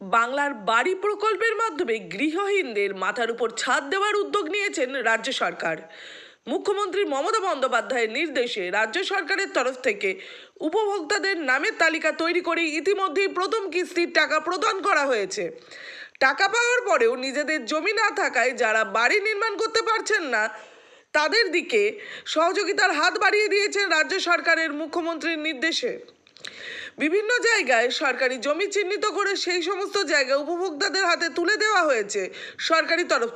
বাংলার বাড়ি প্রকল্পের মাধ্যমে গৃহহীনদের মাথার উপর ছাদ দেওয়ার উদ্যোগ নিয়েছেন রাজ্য সরকার। মুখ্যমন্ত্রী মমতা বন্দ্যোপাধ্যায়ের নির্দেশে রাজ্য সরকারের তরফ থেকে উপভোক্তাদের নামের তালিকা তৈরি করে ইতিমধ্যেই প্রথম কিস্তির টাকা প্রদান করা হয়েছে। টাকা পাওয়ার পরেও নিজেদের জমি না থাকায় যারা বাড়ি নির্মাণ করতে পারছেন না, তাদের দিকে সহযোগিতার হাত বাড়িয়ে দিয়েছেন রাজ্য সরকারের মুখ্যমন্ত্রীর নির্দেশে। বিভিন্ন জায়গায় সরকারি জমি চিহ্নিত করে সেই সমস্ত জায়গা উপভোক্তাদের হাতে তুলে দেওয়া হয়েছে সরকারি তরফ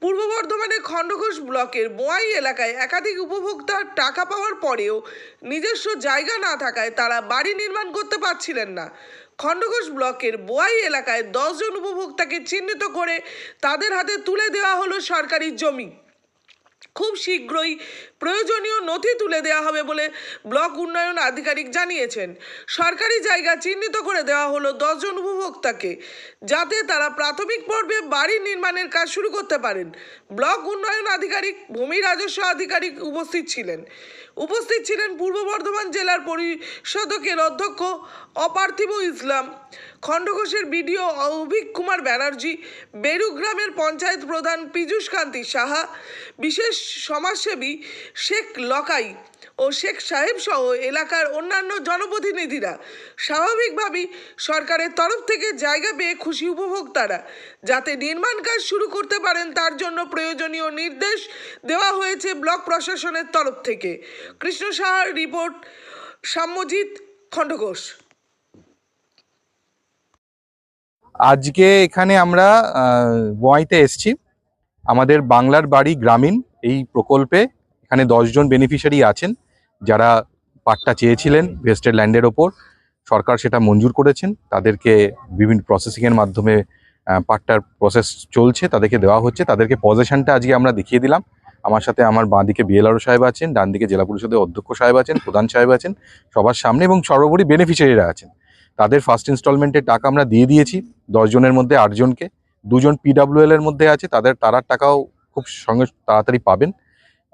পূর্ব বর্ধমানের খণ্ডঘোষ ব্লকের বোয়াই এলাকায় একাধিক উপভোক্তার টাকা পাওয়ার পরেও নিজস্ব জায়গা না থাকায় তারা বাড়ি নির্মাণ করতে পারছিলেন না। খণ্ডঘোষ ব্লকের বোয়াই এলাকায় দশজন উপভোক্তাকে চিহ্নিত করে তাদের হাতে তুলে দেওয়া হলো সরকারি জমি। খুব শীঘ্রই প্রয়োজনীয় নথি তুলে দেওয়া হবে বলে ব্লক উন্নয়ন আধিকারিক জানিয়েছেন। সরকারি জায়গা চিহ্নিত করে দেওয়া হলো দশজন উপভোক্তাকে, যাতে তারা প্রাথমিক পর্বে বাড়ি নির্মাণের কাজ শুরু করতে পারেন। ব্লক উন্নয়ন আধিকারিক ভূমি রাজস্ব আধিকারিক উপস্থিত ছিলেন। উপস্থিত ছিলেন পূর্ব বর্ধমান জেলার পরিষদকের অধ্যক্ষ অপার্থিব ইসলাম, খণ্ডঘোষের বিডিও অভিক কুমার ব্যানার্জি বেরু গ্রামের পঞ্চায়েত প্রধান পীযূষ কান্তি সাহা, বিশেষ সমাজসেবী শেখ লকাই ও শেখ সাহেব সহ এলাকার অন্যান্য জনপ্রতিনিধিরা স্বাভাবিকভাবেই সরকারের তরফ থেকে জায়গা পেয়ে খুশি উপভোক্তারা, যাতে নির্মাণ কাজ শুরু করতে পারেন তার জন্য প্রয়োজনীয় নির্দেশ দেওয়া হয়েছে ব্লক প্রশাসনের তরফ থেকে। কৃষ্ণ সাহার রিপোর্ট, সাম্যজিৎ খণ্ডঘোষ। আজকে এখানে আমরা বোয়াইতে এসছি। আমাদের বাংলার বাড়ি গ্রামীণ। এই প্রকল্পে এখানে দশজন বেনিফিশিয়ারি আছেন, যারা পাট্টা চেয়েছিলেন ভেস্টেড ল্যান্ডের ওপর। সরকার সেটা মঞ্জুর করেছেন, তাদেরকে বিভিন্ন প্রসেসিংয়ের মাধ্যমে পাট্টার প্রসেস চলছে, তাদেরকে দেওয়া হচ্ছে। তাদেরকে পজিশনটা আজকে আমরা দেখিয়ে দিলাম। আমার সাথে আমার বাঁ দিকে বিএলআরও সাহেব আছেন ডান দিকে জেলা পরিষদের অধ্যক্ষ সাহেব আছেন, প্রধান সাহেব আছেন, সবার সামনে এবং সর্বোপরি বেনিফিশিয়ারিরা আছেন। তাদের ফার্স্ট ইনস্টলমেন্টের টাকা আমরা দিয়ে দিয়েছি, দশজনের মধ্যে আটজনকে। দুজন পিডাব্লিউএল এর মধ্যে আছে, তাদের, তারার টাকাও খুব সঙ্গে তাড়াতাড়ি পাবেন।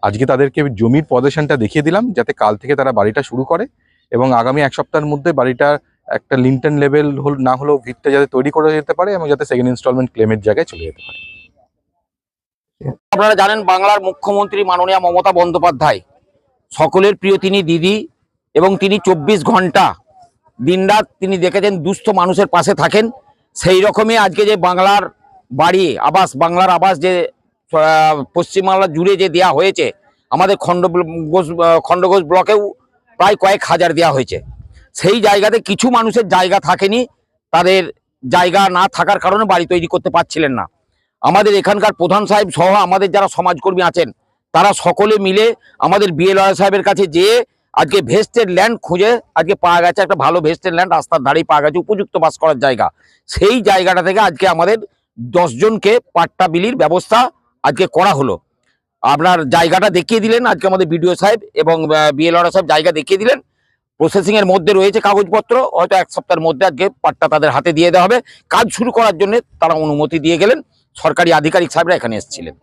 আজকে তাদেরকে জমির পজিশনটা দেখিয়ে দিলাম, যাতে কাল থেকে তারা বাড়িটা শুরু করে এবং আগামী এক সপ্তাহের মধ্যে বাড়িটা একটা লিন্টন লেভেল হল, না হলেও ভিতটা যাতে তৈরি করে যেতে পারে এবং যাতে সেকেন্ড ইনস্টলমেন্ট ক্লেমের জায়গায় চলে যেতে পারে। আপনারা জানেন বাংলার মুখ্যমন্ত্রী মাননীয় মমতা বন্দ্যোপাধ্যায়, সকলের প্রিয় তিনি দিদি এবং তিনি চব্বিশ ঘণ্টা দিনরাত তিনি দেখেছেন দুস্থ মানুষের পাশে থাকেন। সেই রকমই আজকে যে বাংলার বাড়ি, আবাস, বাংলার আবাস যে পশ্চিমবাংলা জুড়ে যে দেয়া হয়েছে, আমাদের খণ্ড ঘোষ খণ্ডঘোষ ব্লকেও প্রায় কয়েক হাজার দেওয়া হয়েছে। সেই জায়গাতে কিছু মানুষের জায়গা থাকেনি, তাদের জায়গা না থাকার কারণে বাড়ি তৈরি করতে পারছিলেন না। আমাদের এখানকার প্রধান সাহেব সহ আমাদের যারা সমাজকর্মী আছেন, তারা সকলে মিলে আমাদের বিএলআর সাহেবের কাছে যেয়ে আজকে ভেস্টেড ল্যান্ড খুঁজে, আজকে পাওয়া গেছে একটা ভালো ভেস্টেড ল্যান্ড, রাস্তার ধারেই পাওয়া গেছে, উপযুক্ত বাস করার জায়গা। সেই জায়গাটা থেকে আজকে আমাদের দশজনকে পাট্টা বিলির ব্যবস্থা আজকে করা হলো। আপনার জায়গাটা দেখিয়ে দিলেন আজকে আমাদের বিডিও সাহেব এবং বিএলআর সাহেব জায়গা দেখিয়ে দিলেন। প্রসেসিংয়ের মধ্যে রয়েছে কাগজপত্র, হয়তো এক সপ্তাহের মধ্যে আজকে পাট্টা তাদের হাতে দিয়ে দেওয়া হবে। কাজ শুরু করার জন্য তারা অনুমতি দিয়ে গেলেন। সরকারি আধিকারিক সাহেবরা এখানে এসেছিলেন।